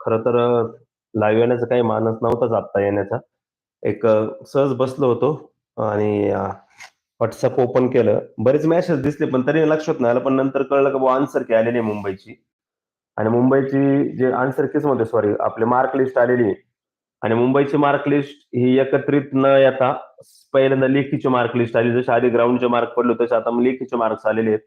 खर तर लाईव्ह येण्याचा काही मानस नव्हताच आत्ता येण्याचा. एक सहज बसलो होतो आणि व्हॉट्सअप ओपन केलं. बरेच मेसेज दिसले, पण तरी लक्षात नाही आलं. पण नंतर कळलं की आन्सर की आलेली आहे मुंबईची आणि मुंबईची जे आन्सर किस म्हणतो सॉरी आपली मार्क लिस्ट आलेली आहे आणि मुंबईची मार्क लिस्ट ही एकत्रित न येता पहिल्यांदा लेखीची मार्क लिस्ट आली. जशी आधी ग्राउंडचे मार्क पडले तसे आता लेखीचे मार्क्स आलेले आहेत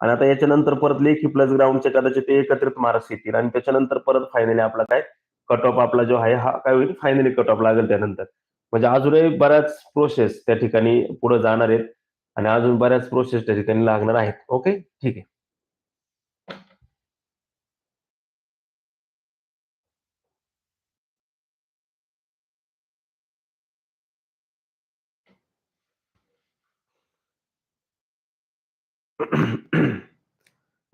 आणि आता याच्यानंतर परत लेखी प्लस ग्राउंडचे कदाचित ते एकत्रित मार्क्स येतील आणि त्याच्यानंतर परत फायनली आपला काय कट ऑफ आपला जो आहे हा काय होईल फायनली कट ऑफ लागेल त्यानंतर. म्हणजे अजूनही बऱ्याच प्रोसेस त्या ठिकाणी पुढे जाणार आहेत आणि अजून बऱ्याच प्रोसेस त्या ठिकाणी लागणार आहेत. ओके. ठीक आहे.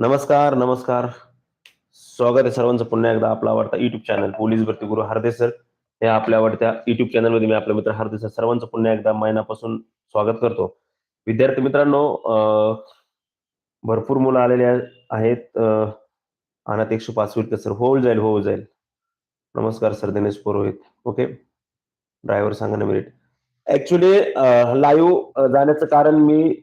नमस्कार, नमस्कार. स्वागत आहे सर्वांचं पुन्हा एकदा आपला आवडता युट्यूब चॅनल पोलीस भरती गुरु हार्दे सर या आपल्या आवडत्या युट्यूब चॅनलमध्ये मी आपला मित्र हार्दे सर सर्वांचं पुन्हा एकदा महिनापासून स्वागत करतो. विद्यार्थी मित्रांनो भरपूर मुलं आलेले आहेत. अ, अनाथ 105 विरकर सर होऊ जाईल, होऊ जाईल. नमस्कार sir Dinesh Purohit. Okay. Driver सांगा ना मिनिट. ऍक्च्युली लाईव्ह जाण्याचं कारण मी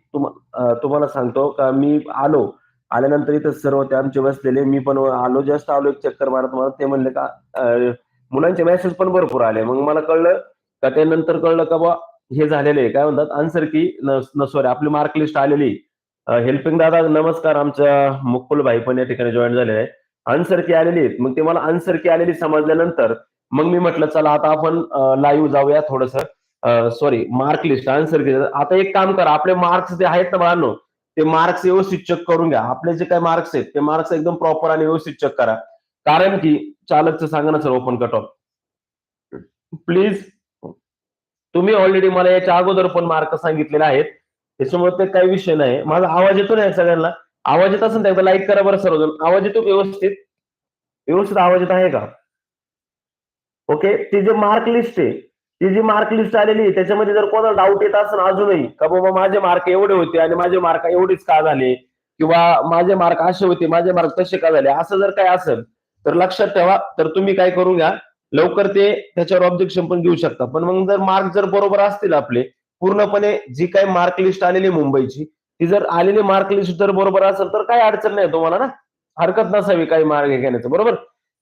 तुम्हाला सांगतो का मी आलो. आल्यानंतर इथं सर्व ते आमचे बसलेले. मी पण आलो जस्ट आलो एक चक्कर मारत-मारत. ते म्हणले का मुलांचे मेसेज पण भरपूर आले. मग मला कळलं का त्यानंतर कळलं का बा हे झालेलं आहे. काय म्हणतात आन्सर की न सॉरी आपली मार्क लिस्ट आलेली आहे. हेल्पिंग दादा नमस्कार. आमच्या मुकुल भाई पण या ठिकाणी जॉईन झालेले आहे आन्सर की आलेली आहेत. मग ते मला आन्सर की आलेली समजल्यानंतर मग मी म्हटलं चला आता आपण लाईव्ह जाऊया थोडस सॉरी मार्क लिस्ट आन्सर की आता एक काम करा आपले मार्क्स जे आहेत ना बाळांनो, ते मार्क्स व्यवस्थित चेक करून घ्या. आपले जे काही मार्क्स आहेत ते मार्क्स एकदम प्रॉपर आणि व्यवस्थित चेक करा. कारण की चालकचं सांगा ना sir open cut off. Please तुम्ही ऑलरेडी मला याच्या अगोदर पण मार्क सांगितलेले आहेत. त्याच्यामुळे ते काही विषय नाही. माझा आवाज येतो ना सगळ्यांना? आवाज येत असेल तर एकदा लाईक करा बरं सर्वजण. आवाज येतो व्यवस्थित? व्यवस्थित आवाज येत आहे का? ओके. ती जे मार्क लिस्ट आहे, ती जी मार्क लिस्ट आलेली आहे त्याच्यामध्ये जर कोणाला डाऊट येत असेल अजूनही का बाबा माझे मार्क एवढे होते आणि माझे मार्क एवढेच का झाले? किंवा माझे मार्क असे होते, माझे मार्क तसे का झाले? असं जर काय असेल तर लक्षात ठेवा. तर तुम्ही काय करू घ्या लवकर ते त्याच्यावर ऑब्जेक्शन पण घेऊ शकता. पण मग जर मार्क जर बरोबर असतील आपले पूर्णपणे जी काही मार्क लिस्ट आलेली मुंबईची, ती जर आलेली मार्क लिस्ट जर बरोबर असेल तर काही अडचण नाही तुम्हाला ना. हरकत नसावी काही मार्क घेण्याचं. बरोबर?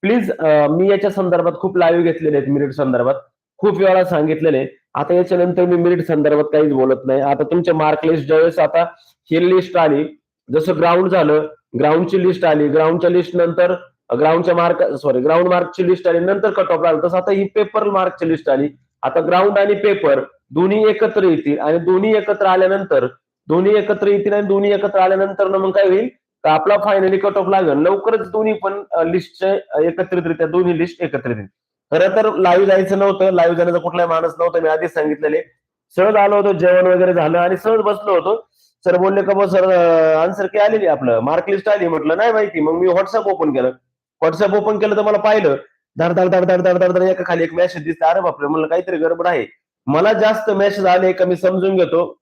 प्लीज मी याच्या संदर्भात खूप लाईव्ह घेतलेले आहेत मिरिट संदर्भात. खूप वेळा सांगितलेले आता याच्यानंतर मी मेरिट संदर्भात काहीच बोलत नाही. आता तुमच्या मार्क लिस्ट ज्यावेळेस आता ही लिस्ट आली, जसं ग्राउंड झालं, ग्राउंडची लिस्ट आली. ग्राउंडच्या लिस्ट नंतर ग्राउंडच्या मार्क सॉरी ग्राउंड मार्कची लिस्ट आली. नंतर कट ऑफ लागलं. तसं आता ही पेपर मार्कची लिस्ट आली. आता ग्राउंड आणि पेपर दोन्ही एकत्र येतील आणि दोन्ही एकत्र आल्यानंतर दोन्ही एकत्र येतील आणि दोन्ही एकत्र आल्यानंतर मग काय होईल? तर आपला फायनली कट ऑफ लागेल. लवकरच दोन्ही पण लिस्टचे एकत्रितरित्या दोन्ही लिस्ट एकत्रित येईल खरं तर लाईव्ह जायचं नव्हतं. लाईव्ह जाण्याचा कुठलाही माणूस नव्हता. मी आधीच सांगितलेले. सहज आलो होतो, जेवण वगैरे झालं आणि सहज बसलो होतो. सर बोलले का सर आन्सर की आलेली आपलं मार्क लिस्ट आली. म्हटलं नाही माहिती. मग मी व्हॉट्सअप ओपन केलं. व्हॉट्सअप ओपन केलं तर मला पाहिलं. धड, धड, धड, धड, धड, धड, एका खाली एक मेसेज दिसते अरे बापरे! म्हणलं काहीतरी गडबड आहे. मला जास्त मेसेज आले का मी समजून घेतो.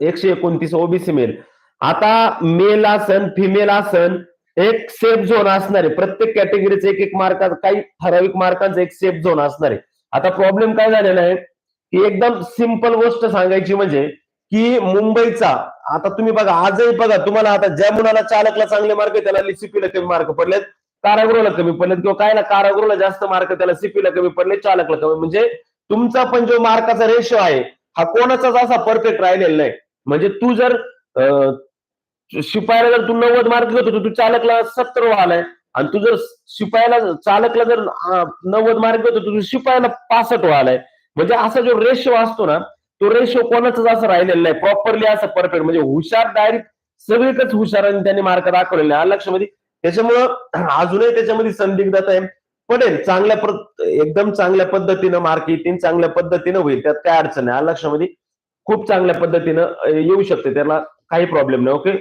129 ओबीसी मेल. आता मेल आसन फिमेल आसन एक सेफ झोन असणार आहे. प्रत्येक कॅटेगरीचे एक एक मार्क काही ठराविक मार्कांचा एक सेफ झोन असणार आहे. आता प्रॉब्लेम काय झालेला आहे, की एकदम सिंपल गोष्ट सांगायची म्हणजे की मुंबईचा आता तुम्ही बघा आजही बघा तुम्हाला आता ज्या मुलाला चालकला चांगले मार्क त्याला सीपीला कमी मार्क पडलेत, कारागृहाला कमी पडलेत किंवा काय ना कारागृहाला जास्त मार्क त्याला सीपीला कमी पडले, चालकला कमी म्हणजे तुमचा पण जो मार्काचा रेशो आहे हा कोणाचाच असा परफेक्ट राहिलेला नाही. म्हणजे तू जर शिपायाला जर तू 90 मार्क घेत होतो, तू चालकला 70 आलाय आणि तू जर शिपायाला चालकला जर 90 मार्क घेत होतो, तू शिपायाला 65 आलाय. म्हणजे असा जो रेशो असतो ना, तो रेशो कोणाचाच असं राहिलेला नाही. प्रॉपरली असं परफेक्ट म्हणजे हुशार डायरेक्ट सगळीकडेच हुशारांनी त्यांनी मार्क दाखवलेले आहे लक्षामध्ये. त्याच्यामुळं अजूनही त्याच्यामध्ये संदिग्धता आहे. पडेल चांगल्या एकदम चांगल्या पद्धतीनं मार्क येतील, चांगल्या पद्धतीनं होईल. त्यात काय अडचण नाही. लक्षामध्ये खूप चांगल्या पद्धतीनं येऊ शकते. त्याला काही प्रॉब्लेम नाही. ओके.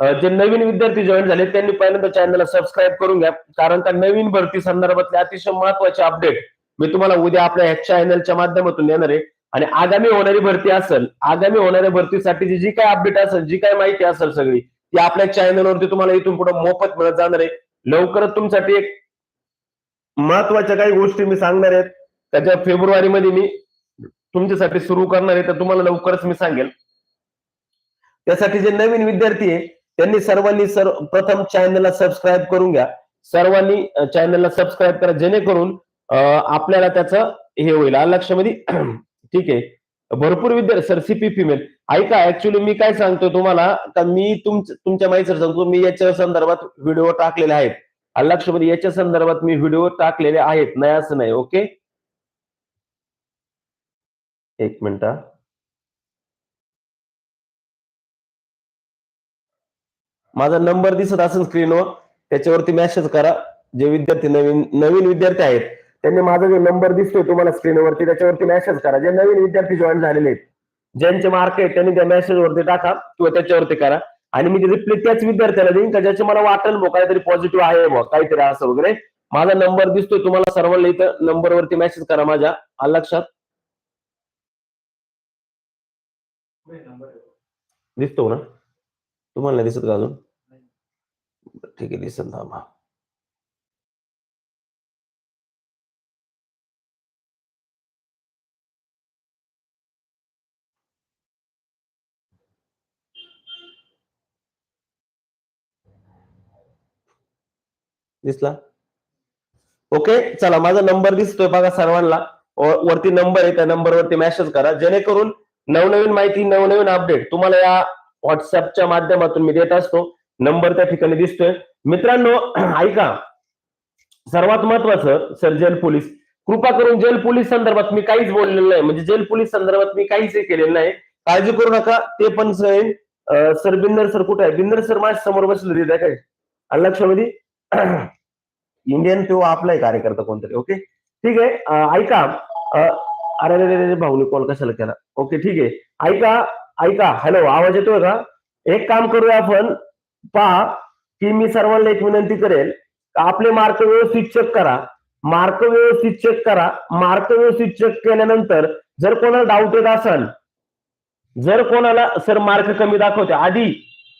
जे नवीन विद्यार्थी जॉईन झाले त्यांनी पहिल्यांदा चॅनलला सबस्क्राईब करून घ्या. कारण का नवीन भरती संदर्भातले अतिशय महत्त्वाचे अपडेट मी तुम्हाला उद्या आपल्या ह्या चॅनलच्या माध्यमातून देणार आहे. आणि आगामी होणारी भरती असेल, आगामी होणाऱ्या भरतीसाठीची जी काय अपडेट असेल, जी काय माहिती असेल सगळी ती आपल्या चॅनलवरती तुम्हाला इथून पुढे मोफत मिळत जाणार आहे. लवकरच तुमच्यासाठी एक महत्त्वाच्या काही गोष्टी मी सांगणार आहेत त्याच्या फेब्रुवारी मध्ये मी तुमच्यासाठी सुरू करणार आहे तर तुम्हाला लवकरच मी सांगेल त्यासाठी जे नवीन विद्यार्थी आहे त्यांनी सर्वांनी सर्व प्रथम चॅनलला सबस्क्राईब करून घ्या. सर्वांनी चॅनलला सबस्क्राईब करा जेणेकरून आपल्याला त्याचं हे होईल. लक्षामध्ये ठीक आहे. भरपूर विद्यार्थी सर सीपी फिमेल ऐका ऍक्च्युली मी काय सांगतो तुम्हाला तर मी तुमच्या तुमच्या माहिती सांगतो मी याच्या संदर्भात व्हिडिओ टाकलेले आहेत. लक्षामध्ये याच्या संदर्भात मी व्हिडिओ टाकलेले आहेत. नाही असं नाही ओके एक मिनिट माझा नंबर दिसत असेल स्क्रीनवर त्याच्यावरती मेसेज करा. जे विद्यार्थी नवीन नवीन विद्यार्थी आहेत त्यांनी माझा जो नंबर दिसतोय तुम्हाला स्क्रीनवरती त्याच्यावरती मेसेज करा. जे नवीन विद्यार्थी जॉईन झालेले आहेत ज्यांचे मार्क आहेत त्यांनी त्या मेसेज वरती टाका किंवा त्याच्यावरती करा. आणि मी रिप्ले त्याच विद्यार्थ्याला देईन का ज्याचे मला वाटेल भाऊ काहीतरी पॉझिटिव्ह आहे बुवा, काहीतरी असं वगैरे. माझा नंबर दिसतोय तुम्हाला सर्वांना इथं नंबरवरती मेसेज करा माझ्या. लक्षात? दिसतो ना? तुम्हाला दिसत का अजून? ठीक आहे दिसेल थांबा दिसला? ओके चला माझा नंबर दिसतोय बघा सर्वांना. वरती नंबर आहे त्या नंबरवरती मेसेज करा. जेणेकरून नवनवीन माहिती नवनवीन अपडेट तुम्हाला या व्हॉट्सअपच्या माध्यमातून मी देत असतो. नंबर त्या ठिकाणी दिसतोय. मित्रांनो ऐका. सर्वात महत्वाचं सर जेल पोलीस. कृपा करून जेल पोलीस संदर्भात मी काहीच बोललेलं नाही. म्हणजे जेल पोलीस संदर्भात मी काहीच हे केलेलं नाही. काळजी करू नका. ते पण सर सर बिंदर सर कुठे आहे? बिंदर सर माझ्यासमोर बसले रे काय आलं लक्षामध्ये इंडियन तो आपला कार्यकर्ता कोणतरी ओके? ठीक आहे. ऐका. अरे अरे अरे भाऊनी कॉल कशाला केला? ओके ठीक आहे. ऐका ऐका. हॅलो आवाज येतोय का? एक काम करूया आपण. पहा की मी सर्वांना एक विनंती करेल आपले मार्क व्यवस्थित चेक करा. मार्क व्यवस्थित चेक करा. मार्क व्यवस्थित चेक केल्यानंतर जर कोणाला डाऊट येत असेल जर कोणाला सर मार्क कमी दाखवते आधी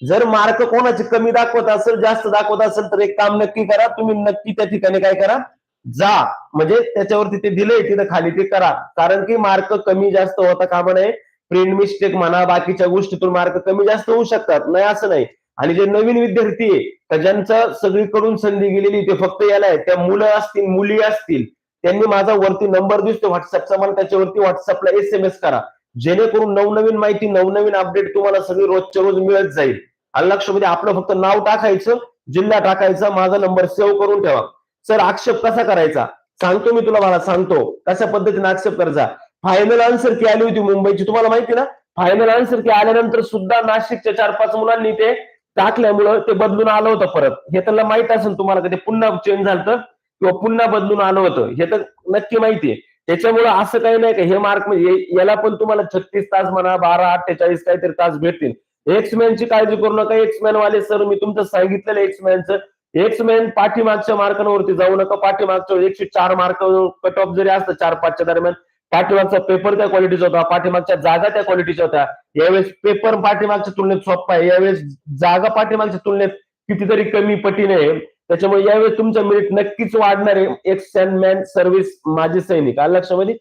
जर मार्क कोणाचे कमी दाखवत असेल जास्त दाखवत असेल तर एक काम नक्की करा तुम्ही नक्की त्या ठिकाणी काय करा जा. म्हणजे त्याच्यावरती ते दिलंय तिथं खाली ते करा. कारण की मार्क कमी जास्त होता कामा नये. प्रिंट मिस्टेक म्हणा बाकीच्या गोष्टीतून मार्क कमी जास्त होऊ शकतात. नाही असं नाही. आणि जे नवीन विद्यार्थी आहे का ज्यांचं सगळीकडून संधी गेलेली ते फक्त याला आहे. त्या मुलं असतील मुली असतील त्यांनी माझा वरती नंबर दिसतो व्हॉट्सअपचा मला त्याच्यावरती व्हॉट्सअपला एस एम एस करा. जेणेकरून नवनवीन माहिती नवनवीन अपडेट तुम्हाला सगळी रोजच्या रोज मिळत जाईल. आणि लक्षामध्ये आपलं फक्त नाव टाकायचं जिल्हा टाकायचा माझा नंबर सेव्ह करून ठेवा. सर आक्षेप कसा करायचा? सांगतो मी तुला मला सांगतो. कशा पद्धतीने आक्षेप करायचा? फायनल आन्सर की आली होती मुंबईची. तुम्हाला माहिती ना? फायनल आन्सर की आल्यानंतर सुद्धा नाशिकच्या चार पाच मुलांनी ते टाकल्यामुळं ते बदलून आलं होतं परत. हे त्याला माहीत असेल तुम्हाला का ते पुन्हा चेंज झालं किंवा पुन्हा बदलून आलं होतं? हे तर नक्की माहितीये. त्याच्यामुळं असं काही नाही का हे मार्क म्हणजे याला पण तुम्हाला छत्तीस तास म्हणा बारा अठ्ठेचाळीस काहीतरी तास भेटतील. एक्समॅनची काळजी करू नका. एक्समॅन वाले सर मी तुमचं सांगितलेलं एक्समॅनचं एक्समॅन पाठीमागच्या मार्कांवरती जाऊ नका. पाठीमागच्या एकशे चार मार्क कट ऑफ जरी असतं चार पाचच्या दरम्यान पाठीमागचा पेपर त्या क्वालिटीचा होता पाठीमागच्या जागा त्या क्वालिटीच्या होत्या. यावेळेस पेपर पाठीमागच्या तुलनेत सोपा आहे. यावेळेस जागा पाठीमागच्या तुलनेत कितीतरी कमी पटीने आहे. त्याच्यामुळे यावेळेस तुमचं मेरिट नक्कीच वाढणार आहे. एक मॅन सर्व्हिस माझे सैनिक. आलं लक्षामध्ये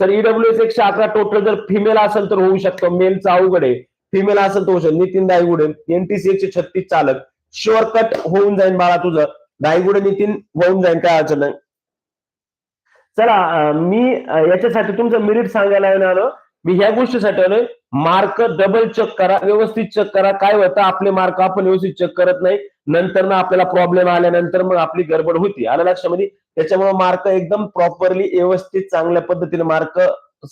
सर ईडब्ल्यू एस एकशे अकरा टोटल जर फिमेल असेल तर होऊ शकतं. मेलचा अवघड आहे. फिमेल असेल तर होऊ शकतो. नितीन दायगुडे एनटीसी एकशे छत्तीस चालक. शुअर कट होऊन जाईल बाळा तुझं. दायगुडे नितीन होऊन जाईल काय अडचण नाही. चला मी याच्यासाठी तुमचं मिरिट सांगायला येणार मी ह्या गोष्टीसाठी आलोय. मार्क डबल चेक करा व्यवस्थित चेक करा. काय होतं आपले मार्क आपण व्यवस्थित चेक करत नाही. नंतर ना आपल्याला प्रॉब्लेम आल्यानंतर मग आपली गडबड होती. आलं लक्षामध्ये म्हणजे त्याच्यामुळे मार्क एकदम प्रॉपरली व्यवस्थित चांगल्या पद्धतीने मार्क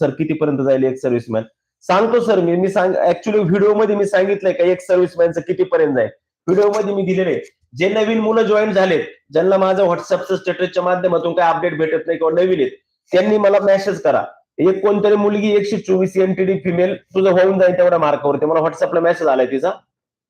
सर कितीपर्यंत जाईल एक सर्व्हिसमॅन सांगतो सर मी. मी सांग ऍक्च्युली व्हिडिओमध्ये मी सांगितलंय का एक सर्व्हिसमॅनचं कितीपर्यंत जाईल? व्हिडिओमध्ये मी दिलेले जे नवीन मुलं जॉईन झालेत ज्यांना माझं व्हॉट्सअपचं स्टेटसच्या माध्यमातून काय अपडेट भेटत नाही किंवा नवीन आहेत त्यांनी मला मेसेज करा. एक कोणतरी मुलगी एकशे चोवीस एनटीडी फिमेल तुझं होऊन जाईल तेवढ्या मार्कावरती मला व्हॉट्सअपला मेसेज आलाय तिचा.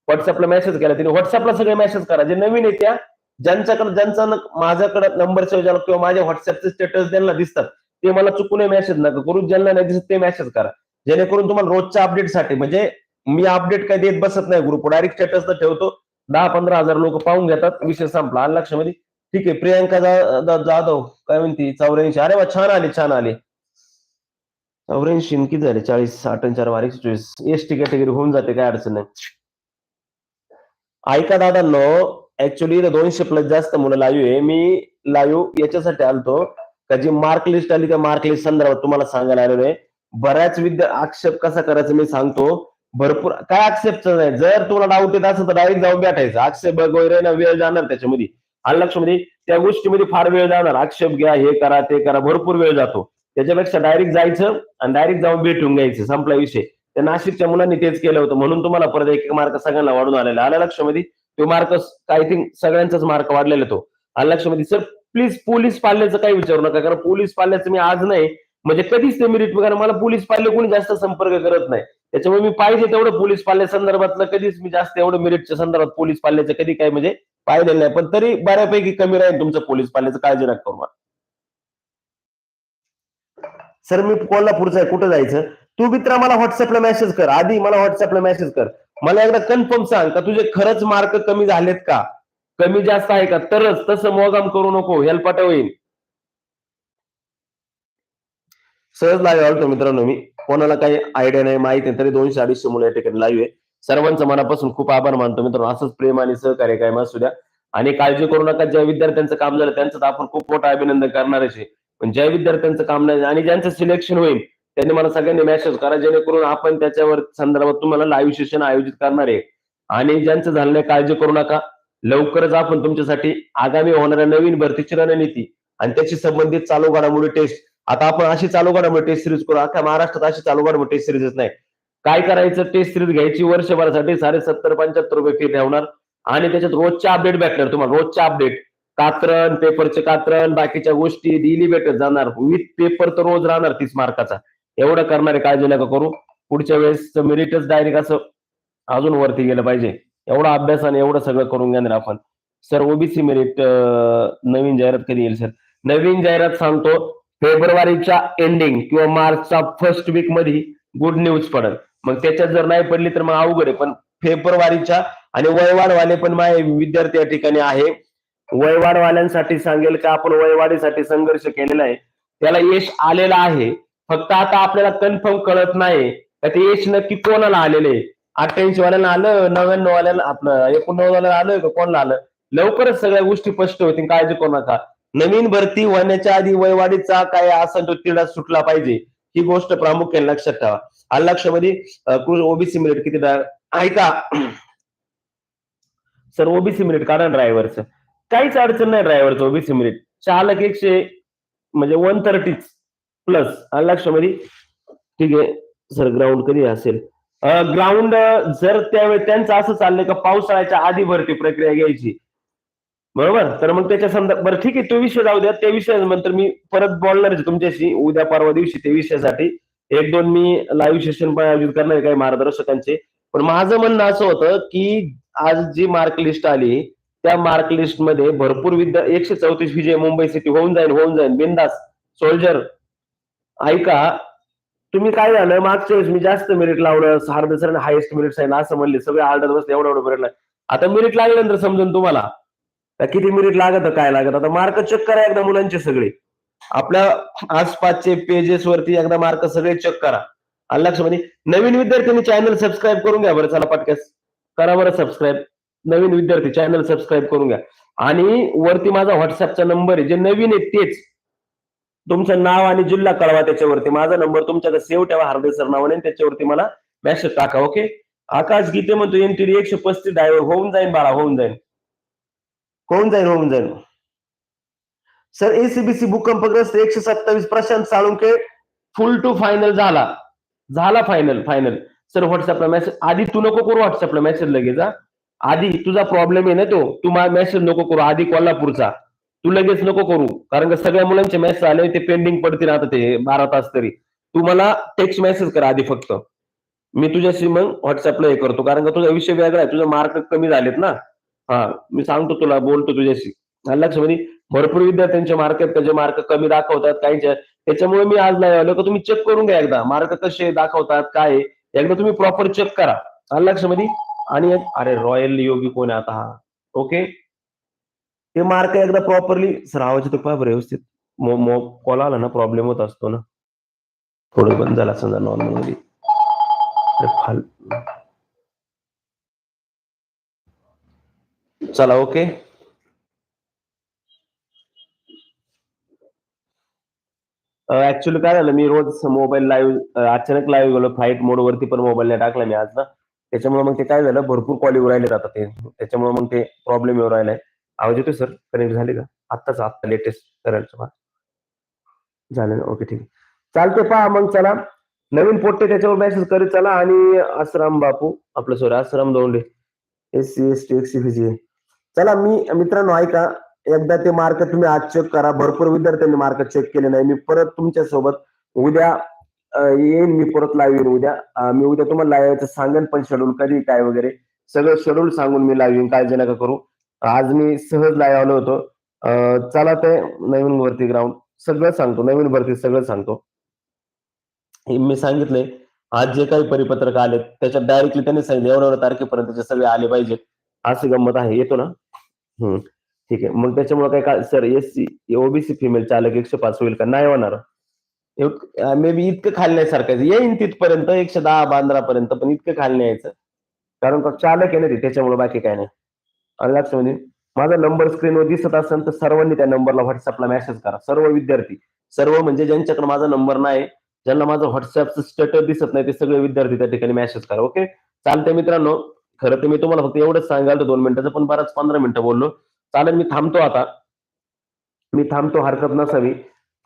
व्हॉट्सअपला मेसेज केला. तिने व्हॉट्सअपला सगळे मेसेज करा. जे नवीन आहे त्या ज्यांच्याकडे ज्यांचा न- माझ्याकडे नंबर सेव्ह झाला किंवा माझ्या व्हॉट्सअपचे स्टेटस ज्यांना दिसतात ते मला चुकून मेसेज नका करू. ज्यांना नाही दिसत ते मेसेज करा. जेणेकरून तुम्हाला रोजच्या अपडेटसाठी म्हणजे मी अपडेट काय देत बसत नाही ग्रुप डायरेक्ट स्टेटस ठेवतो. दहा पंधरा हजार लोक पाहून घेतात विषय संपला. आणि लक्षामध्ये ठीक आहे प्रियांका जा- जा- जाधव काय म्हणते? चौऱ्याऐंशी. अरे वा छान आले छान आले. चौऱ्याऐंशी किती झाले? चाळीस साठ आणि चार चोवीस एस टी कॅटेगरी होऊन जाते काय अडचण नाही. ऐका दादांनो ऍक्च्युली दोनशे प्लस जास्त मुलं लाईव्ह आहे. मी लाईव्ह याच्यासाठी आलतो का जी मार्क लिस्ट आली त्या मार्क लिस्ट संदर्भात तुम्हाला सांगायला आलेलो आहे. बऱ्याच विद्या आक्षेप कसा करायचा मी सांगतो. भरपूर काय आक्षेपचं नाही. जर तुला डाऊट येत असेल तर डायरेक्ट जाऊन भेटायचं. आक्षेप वगैरे ना वेळ जाणार त्याच्यामध्ये. आणि लक्षामध्ये त्या गोष्टीमध्ये फार वेळ जाणार. आक्षेप घ्या हे करा ते करा भरपूर वेळ जातो. त्याच्यापेक्षा डायरेक्ट जायचं आणि डायरेक्ट जाऊन भेटून घ्यायचं. संपला विषय. त्या नाशिकच्या मुलांनी तेच केलं होतं. म्हणून तुम्हाला परत एक एक मार्क सगळ्यांना वाढून आलेला आला लक्षामध्ये तो मार्क आय थिंक सगळ्यांचाच मार्क वाढलेला तो. आला लक्षामध्ये सर प्लीज पोलीस पाल्याचं काही विचारू नका. कारण पोलीस पाल्याचं मी आज नाही म्हणजे कधीच ते मिरिट कारण मला पोलीस पाल्य कोणी जास्त संपर्क करत नाही. त्याच्यामुळे मी पाहिजे तेवढं पोलीस पाल्या संदर्भातलं कधीच मी जास्त एवढं मेरिटच्या संदर्भात पोलीस पाल्याचं कधी काय म्हणजे पाहिलेलं नाही. पण तरी बऱ्यापैकी कमी राहील तुमचं पोलीस पाल्याचं काळजी नका करू मला. सर मी कोल्हापूरचा आहे कुठं जायचं? तू मित्रा मला व्हॉट्सअपला मेसेज कर. आधी मला व्हॉट्सअपला मेसेज कर. मला एकदा कन्फर्म सांग का तुझे खरंच मार्क कमी झालेत का? कमी जास्त आहे का? तरच तसं मोगाम करू नको. हेल्पाट होईल सहज लाईव्ह आलो मित्रांनो मी. कोणाला काही आयडिया नाही माहिती नाही तरी दोनशे अडीचशे मुलं या ठिकाणी लाईव्ह आहे. सर्वांचं मनापासून खूप आभार मानतो मित्रांनो. असंच प्रेम आणि सहकार्य काय असू द्या. आणि काळजी करू नका ज्या विद्यार्थ्यांचं काम झालं त्यांचं तर आपण खूप मोठं अभिनंदन करणारच आहे. पण ज्या विद्यार्थ्यांचं काम नाही आणि ज्यांचं सिलेक्शन होईल त्यांनी मला सगळ्यांनी मेसेज करा जेणेकरून आपण त्याच्यावर संदर्भात तुम्हाला लाईव्ह सेशन आयोजित करणार आहे. आणि ज्यांचं झालं नाही काळजी करू नका. लवकरच आपण तुमच्यासाठी आगामी होणाऱ्या नवीन भरतीची रणनीती आणि त्याची संबंधित चालू घडामोडी टेस्ट आता आपण अशी चालू घडामोडी टेस्ट सिरीज करू. अख्या महाराष्ट्रात अशी चालू घडामोडी टेस्ट सिरीजच नाही. काय करायचं टेस्ट सिरीज घ्यायची वर्षभरासाठी? साडे सत्तर पंच्याहत्तर रुपये फी ठेवणार. आणि त्याच्यात रोजच्या अपडेट भेटणार तुम्हाला. रोजच्या अपडेट कात्रण पेपरचे कात्रण बाकीच्या गोष्टी डेली भेटत जाणार. विथ पेपर तर रोज राहणार तीस मार्काचा. एवढं करणारे काळजी नका करू. पुढच्या वेळेस मेरिटच डायरेक्ट असं अजून वरती गेलं पाहिजे. एवढा अभ्यास आणि एवढं सगळं करून घेणार आपण. सर ओबीसी मेरिट नवीन जाहिरात कधी येईल सर नवीन जाहिरात सांगतो. फेब्रुवारीच्या एंडिंग किंवा मार्चच्या फर्स्ट वीकमध्ये गुड न्यूज पडल. मग त्याच्यात जर नाही पडली तर मग अवघड आहे. पण फेब्रुवारीच्या आणि वयवाडवाले पण माझे विद्यार्थी या ठिकाणी आहे. वयवाडवाल्यांसाठी सांगेल का? आपण वयवाडीसाठी संघर्ष केलेला आहे. त्याला यश आलेलं आहे. फक्त आता आपल्याला कन्फर्म कळत नाही. का ते यश नक्की कोणाला आलेलं आहे? अठ्ठ्याऐंशी वाल्याला आलं नव्याण्णव वाल्याला आपलं एकोणनव्वद वाल्याला आलं का कोणाला आलं? लवकरच सगळ्या गोष्टी स्पष्ट होतील. काळजी करू नका. नवीन भरती होण्याच्या आधी वयवाडीचा काय असेल तो तिढा सुटला पाहिजे ही गोष्ट प्रामुख्याने लक्षात ठेवा. आणि ओबीसी मिनिट किती ऐका सर ओबीसी मिनिट काढा ड्रायव्हरचं. काहीच अडचण नाही ड्रायव्हरचं ओबीसी मिनिट चालक एकशे म्हणजे वन थर्टीच प्लस आणि ठीक आहे सर ग्राउंड कधी असेल? ग्राउंड जर त्यावेळी त्यांचं असं चाललंय का पावसाळ्याच्या आधी भरती प्रक्रिया घ्यायची. बरोबर? तर मग त्याच्या संदर्भ बरं ठीक आहे तो विषय जाऊ द्या. त्या विषयानंतर मी परत बोलणार आहे तुमच्याशी उद्या परवा दिवशी त्या विषयासाठी. एक दोन मी लाईव्ह सेशन पण आयोजित करणार आहे काही मार्गदर्शकांचे. पण माझं म्हणणं असं होतं की आज जी मार्क लिस्ट आली त्या मार्क लिस्टमध्ये भरपूर विद्या एकशे चौतीस विजय मुंबई सिटी होऊन जाईल होऊन जाईल बिंदास. सोल्जर ऐका तुम्ही काय झालं? मागच्या वेळेस मी जास्त मेरिट लावलं. हार्द सर हायेस्ट मेरिट आहे असं म्हणले. सगळे ऑर्डर बसले एवढं एवढं मेरिट आता मेरिट लागल्यानंतर समजून तुम्हाला. किती मिनिट लागत काय लागत? आता मार्क चेक करा एकदा मुलांचे सगळे. आपल्या आसपासचे पेजेस वरती एकदा मार्क सगळे चेक करा. आणि लक्षामध्ये म्हणजे नवीन विद्यार्थ्यांनी चॅनल सबस्क्राईब करून घ्या बरं चला पटकस करा बरं सबस्क्राईब नवीन विद्यार्थी चॅनल सबस्क्राईब करून घ्या. आणि वरती माझा व्हॉट्सअपचा नंबर आहे जे नवीन आहे तेच. तुमचं नाव आणि जिल्हा कळवा त्याच्यावरती. माझा नंबर तुमच्याकडे सेव्ह ठेवा हार्दे सर नावाने त्याच्यावरती मला मेसेज टाका ओके आकाश गीते म्हणतो एनटीडी एकशे पस्तीस ड्रायव्हर होऊन जाईल बाळा होऊन जाईल होऊन जाईल होऊन जाईल सर एसीबीसी भूकंपग्रस्त एकशे सत्तावीस Prashant Salunke full to final झाला. झाला फायनल फायनल सर व्हॉट्सअपला मेसेज आधी तू नको करू व्हॉट्सअपला मेसेज लगेच आधी तुझा प्रॉब्लेम आहे ना तो. तू मेसेज नको करू. आधी कोल्हापूरचा. तू लगेच नको करू. कारण का सगळ्या मुलांचे मेसेज आले ते पेंडिंग पडतील आता ते बारा तास तरी. तू मला टेक्स्ट मेसेज कर आधी फक्त. मी तुझ्याशी मग व्हॉट्सअपला हे करतो. कारण का तुझा विषय वेगळा आहे. तुझे मार्क कमी झालेत ना. हा मी सांगतो तुला बोलतो तुझ्याशी. लक्षमध्ये भरपूर विद्यार्थ्यांचे मार्क आहेत जे मार्क कमी दाखवतात काहींच्या त्याच्यामुळे मी आज नाही आलो. का तुम्ही चेक करून घ्या एकदा. मार्क कसे दाखवतात काय एकदा तुम्ही प्रॉपर चेक करा. लक्षमध्ये आणि अरे रॉयल योगी कोण आहे आता? हा ओके ते मार्क एकदा प्रॉपरली सर आवाज येतो पहा व्यवस्थित. मो मो कॉल आला ना प्रॉब्लेम होत असतो ना. थोडं बंद झाला समजा नॉर्मलमध्ये. फाल चला ओके. ऍक्च्युली काय झालं मी रोज मोबाईल लाईव्ह अचानक लाईव्ह गेलो फ्लाईट मोड वरती पण मोबाईल नाही टाकला मी आज ना. त्याच्यामुळे मग ते काय झालं भरपूर कॉल येऊ राहिले जातात ते. त्याच्यामुळे मग ते प्रॉब्लेम येऊ राहिलाय आवाज येतोय सर कनेक्ट झाले का? आत्ताच आत्ता लेटेस्ट करायचं झालं ना ओके ठीक आहे. चालते पहा मग चला. नवीन पोट्टे त्याच्यावर मेसेज करीत चला. आणि आश्रम बापू आपलं सॉरी आश्रम Donde. S C S T X चला मी मित्रांनो ऐका. एकदा ते मार्क तुम्ही आज चेक करा. भरपूर विद्यार्थ्यांनी मार्क चेक केले नाही. मी परत तुमच्यासोबत उद्या येईन मी परत लाईव्ह येईन उद्या. मी उद्या तुम्हाला लाईव्ह यायचं सांगेन पण शेड्यूल कधी काय वगैरे. सगळं शेड्यूल सांगून मी लाईव्ह येईन. काळजी नका करू. आज मी सहज लाईव्ह आलो होतो. चला ते नवीन वरती ग्राउंड सगळं सांगतो. नवीन भरती सगळं सांगतो. मी सांगितलंय. आज जे काही परिपत्रक आले त्याच्यात डायरेक्टली त्यांनी सांगितलं. एवढ्या एवढ्या तारखेपर्यंत सगळे आले पाहिजेत. अस गंमत आहे येतो ना? हम्म. ठीक आहे. मग त्याच्यामुळे काय काय sir S C OBC female चालक एकशे पाच होईल का? नाही होणार. मे बी इतकं खाली नाही सारखायचं येईन तिथपर्यंत एकशे दहा बांद्रा पर्यंत पण इतकं खाली नाही यायचं. कारण का चालक आहे ना ते त्याच्यामुळे बाकी काय नाही. आणि म्हणजे माझा नंबर स्क्रीनवर दिसत असेल तर सर्वांनी त्या नंबरला व्हॉट्सअपला मेसेज करा. सर्व विद्यार्थी. सर्व म्हणजे ज्यांच्याकडे माझा नंबर नाही ज्यांना माझं व्हॉट्सअपचं स्टेटस दिसत नाही ते सगळे विद्यार्थी त्या ठिकाणी मेसेज करा ओके चालते मित्रांनो. खरं तर मी तुम्हाला फक्त एवढंच सांगाल तर दोन मिनिटाचं पण बराच पंधरा मिनिटं बोललो. चालेल मी थांबतो आता. मी थांबतो हरकत नसावी.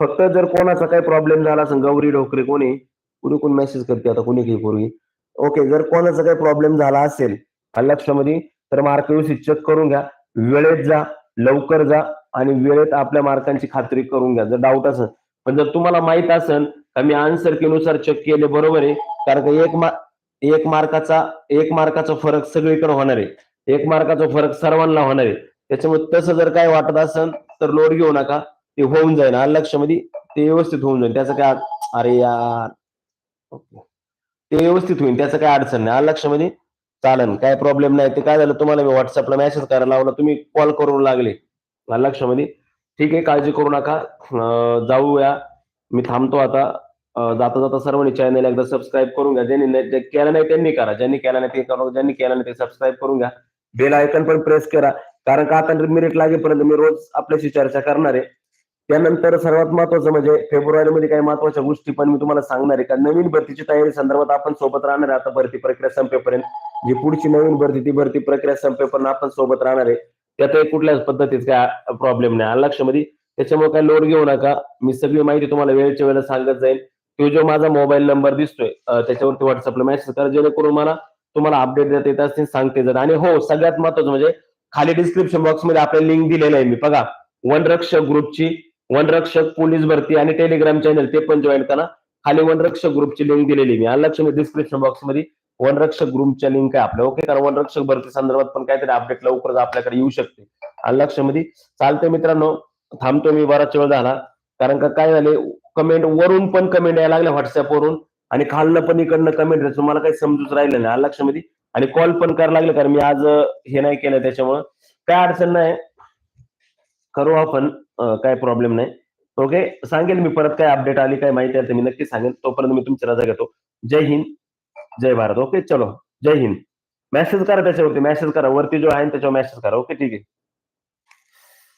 फक्त जर कोणाचा काही प्रॉब्लेम झाला असेल गौरी ढोकरे कोणी कुणी कोण मेसेज करते आता कुणी काही पूर्वी ओके जर कोणाचा काही प्रॉब्लेम झाला असेल लक्षामध्ये तर मार्क व्यवस्थित चेक करून घ्या. वेळेत जा लवकर जा आणि वेळेत आपल्या मार्कांची खात्री करून घ्या. जर डाऊट असेल. पण जर तुम्हाला माहीत असेल तर मी आन्सरनुसार चेक केले बरोबर आहे. कारण का एक मा एक मार्काचा एक मार्काचा फरक सगळीकडे होणार आहे. एक मार्काचा फरक सर्वांना होणार आहे. त्याच्यामुळे तसं जर काय वाटत असेल तर लोड घेऊ नका. ते होऊन जाईल. अलक्ष लक्षामध्ये ते व्यवस्थित होऊन जाईल. त्याचं काय अरे यार. ते व्यवस्थित होईल. त्याचं काय अडचण नाही. अलक्ष लक्षामध्ये? चालन. काय प्रॉब्लेम नाही. ते काय झालं? तुम्हाला मी व्हॉट्सअपला मेसेज करायला लावला. तुम्ही कॉल करून लागले. आलं लक्षामध्ये? ठीक आहे. काळजी करू नका. जाऊया. मी थांबतो आता. जाता जाता सर्वांनी चॅनल एकदा सबस्क्राईब करून घ्या. ज्यांनी केलं नाही त्यांनी करा. ज्यांनी केलं नाही ते करा. ज्यांनी केलं नाही ते सबस्क्राईब करून घ्या. बेल आयकन पण प्रेस करा. कारण का आता मिनिट लागेपर्यंत मी रोज आपल्याशी चर्चा करणार आहे. त्यानंतर सर्वात महत्वाचं म्हणजे फेब्रुवारीमध्ये काही महत्त्वाच्या गोष्टी पण मी तुम्हाला सांगणार आहे. का नवीन भरतीची तयारी संदर्भात आपण सोबत राहणार आहे. आता भरती प्रक्रिया संपेपर्यंत. जी पुढची नवीन भरती ती भरती प्रक्रिया संपेपर्यंत आपण सोबत राहणार आहे. त्यातही कुठल्याच पद्धतीत काय प्रॉब्लेम नाही. आलं लक्षामध्ये? त्याच्यामुळे काय लोड घेऊ नका. मी सगळी माहिती तुम्हाला वेळेच्या वेळेला सांगत जाईल तो जो माझा मोबाईल नंबर दिसतोय त्याच्यावरती व्हॉट्सअपला मेसेज करा जेणेकरून मला तुम्हाला अपडेट देता येत असतील सांगते जात आणि हो सगळ्यात महत्वाचं म्हणजे खाली डिस्क्रिप्शन बॉक्समध्ये आपल्याला लिंक दिलेलं आहे मी. बघा वनरक्षक ग्रुपची वनरक्षक पोलीस भरती आणि टेलिग्राम चॅनल ते पण जॉईन करा. खाली वनरक्षक ग्रुपची लिंक दिलेली मी. आलं डिस्क्रिप्शन बॉक्समध्ये वनरक्षक ग्रुपच्या लिंक आहे आपल्या. ओके कारण वनरक्षक भरती संदर्भात पण काहीतरी अपडेट लवकरच आपल्याकडे येऊ शकते. अलक्ष लक्षामध्ये चालतंय मित्रांनो थांबतो मी बराच वेळ झाला. कारण का काय झाले कमेंट वरून पण कमेंट यायला लागल्या व्हॉट्सअप वरून. आणि खालनं पण इकडनं कमेंट तुम्हाला काही समजूच राहिलं नाही आलं लक्षामध्ये? आणि कॉल पण करायला लागले कारण मी आज हे नाही केलं त्याच्यामुळं. काय अडचण नाही. करू आपण काय प्रॉब्लेम नाही. ओके सांगेल मी परत काय अपडेट आली काय माहिती आहे तर मी नक्की सांगेल तोपर्यंत मी तुमची रजा घेतो. जय हिंद जय भारत. ओके चलो. जय हिंद. मेसेज करा त्याच्यावरती. मेसेज करा. वरती जो आहे त्याच्यावर मेसेज करा. ओके ठीक आहे.